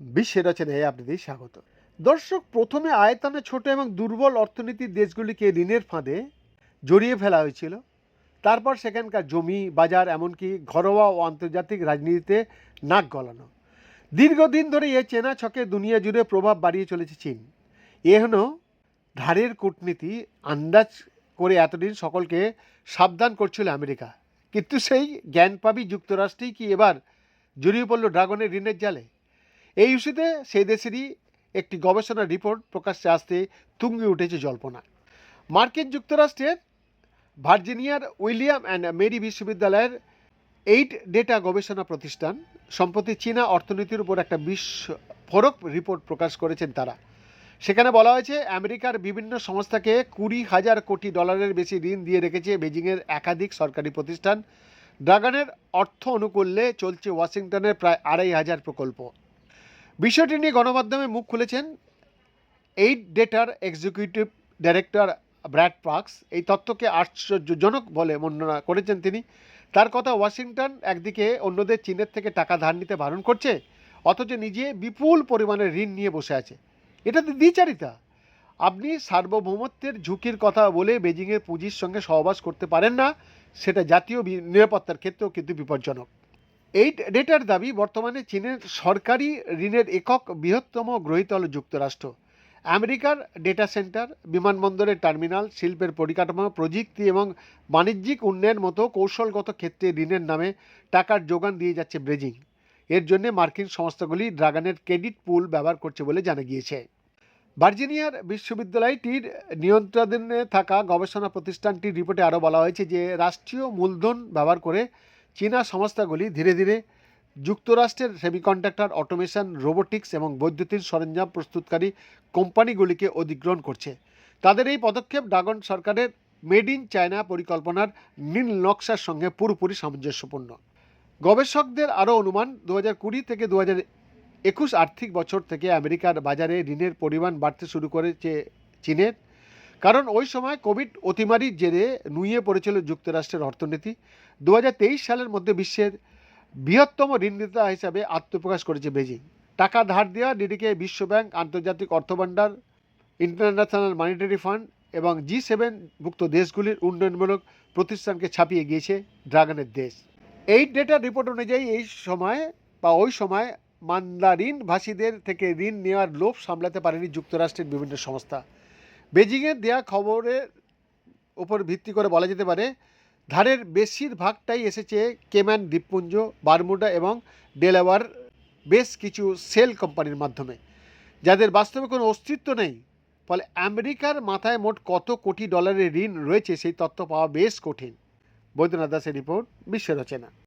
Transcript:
বিশ্বের রচনায় আপনাদের স্বাগত। দর্শক, প্রথমে আয়তনে ছোট এবং দুর্বল অর্থনীতির দেশগুলিকে ঋণের ফাঁদে জড়িয়ে ফেলা হয়েছিল। তারপর সেখানকার জমি, বাজার, এমনকি ঘরোয়া ও আন্তর্জাতিক রাজনীতিতে নাক গলানো। দীর্ঘদিন ধরে এ চেনা ছকে দুনিয়া জুড়ে প্রভাব বাড়িয়ে চলেছে চীন। এ হলো ধারের কূটনীতি, আন্দাজ করে এতদিন সকলকে সাবধান করছিল আমেরিকা। কিন্তু সেই জ্ঞান পাবি যুক্তরাষ্ট্রেই কি এবার জড়িয়ে পড়ল ড্রাগনের ঋণের জালে? এই ইস্যুতে সেই দেশেরই একটি গবেষণা রিপোর্ট প্রকাশ্যে আসতে তুঙ্গে উঠেছে জল্পনা। মার্কিন যুক্তরাষ্ট্রের ভার্জিনিয়ার উইলিয়াম অ্যান্ড মেরি বিশ্ববিদ্যালয়ের এইট ডেটা গবেষণা প্রতিষ্ঠান সম্প্রতি চীনা অর্থনীতির উপর একটা বিস্ফোরক রিপোর্ট প্রকাশ করেছেন তারা। সেখানে বলা হয়েছে, আমেরিকার বিভিন্ন সংস্থাকে কুড়ি হাজার কোটি ডলারের বেশি ঋণ দিয়ে রেখেছে বেজিংয়ের একাধিক সরকারি প্রতিষ্ঠান। ড্রাগনের অর্থ অনুকূল্যে চলছে ওয়াশিংটনের প্রায় আড়াই হাজার প্রকল্প। বিষয়টি নিয়ে গণমাধ্যমে মুখ খুলেছেন এইট ডেটার এক্সিকিউটিভ ডাইরেক্টর ব্র্যাড পার্কস। এই তথ্যকে আশ্চর্যজনক বলে বর্ণনা করেছেন তিনি। তার কথা ওয়াশিংটন একদিকে অন্যদের চীনের থেকে টাকা ধার নিতে বারণ করছে, অথচ নিজে বিপুল পরিমাণে ঋণ নিয়ে বসে আছে। এটা তো দ্বিচারিতা। আপনি সার্বভৌমত্বের ঝুঁকির কথা বলে বেজিংয়ের পুঁজির সঙ্গে সহবাস করতে পারেন না, সেটা জাতীয় নিরাপত্তার ক্ষেত্রেও কিন্তু বিপজ্জনক। এই ডেটার দাবি বর্তমানে চীনের সরকারি ঋণের একক বৃহত্তম গ্রহীতা হল যুক্তরাষ্ট্র। আমেরিকার ডেটা সেন্টার, বিমানবন্দরের টার্মিনাল, শিল্পের পরিকাঠামো, প্রযুক্তি এবং বাণিজ্যিক উন্নয়নের মতো কৌশলগত ক্ষেত্রে ঋণের নামে টাকার যোগান দিয়ে যাচ্ছে বেজিং। এর জন্য মার্কিন সংস্থাগুলি ড্রাগনের ক্রেডিট পুল ব্যবহার করছে বলে জানা গিয়েছে। ভার্জিনিয়ার বিশ্ববিদ্যালয়টির নিয়ন্ত্রণে থাকা গবেষণা প্রতিষ্ঠানটির রিপোর্টে আরও বলা হয়েছে যে, রাষ্ট্রীয় মূলধন ব্যবহার করে চীনা সংস্থাগুলি ধীরে ধীরে যুক্তরাষ্ট্রের সেমিকন্ডাক্টর, অটোমেশন, রোবোটিক্স এবং বৈদ্যুতিন সরঞ্জাম প্রস্তুতকারী কোম্পানিগুলিকে অধিগ্রহণ করছে। তাদের এই পদক্ষেপ ড্রাগন সরকারের মেড ইন চায়না পরিকল্পনার নীল নকশার সঙ্গে পুরোপুরি সামঞ্জস্যপূর্ণ। গবেষকদের আরও অনুমান দু কুড়ি থেকে দু একুশ আর্থিক বছর থেকে আমেরিকার বাজারে ঋণের পরিমাণ বাড়তে শুরু করেছে চীনের। কারণ ওই সময় কোভিড অতিমারির জেরে নুইয়ে পড়েছিল যুক্তরাষ্ট্রের অর্থনীতি। দু হাজার তেইশ সালের মধ্যে বিশ্বের বৃহত্তম ঋণদাতা হিসাবে আত্মপ্রকাশ করেছে বেজিং। টাকা ধার দেওয়া ডিডিকে বিশ্বব্যাংক, আন্তর্জাতিক অর্থভাণ্ডার, ইন্টারন্যাশনাল মনিটারি ফান্ড এবং জি সেভেন ভুক্ত দেশগুলির উন্নয়নমূলক প্রতিষ্ঠানকে ছাপিয়ে গিয়েছে ড্রাগনের দেশ। এই ডেটা রিপোর্ট অনুযায়ী এই সময় বা ওই সময় মান্দারিন ভাষীদের থেকে ঋণ নেওয়ার লোভ সামলাতে পারেনি যুক্তরাষ্ট্রের বিভিন্ন সংস্থা। বেজিংয়ের দেয়া খবরের উপর ভিত্তি করে বলা যেতে পারে, ধারের বেশিরভাগটাই এসেছে কেম্যান দ্বীপপুঞ্জ, বারমুডা এবং ডেলাওয়ার বেশ কিছু সেল কোম্পানির মাধ্যমে, যাদের বাস্তবে কোনো অস্তিত্ব নেই। ফলে আমেরিকার মাথায় মোট কত কোটি ডলারের ঋণ রয়েছে সেই তথ্য পাওয়া বেশ কঠিন। বৈদ্যনাথ দাসের রিপোর্ট, বিশ্ব রচনা।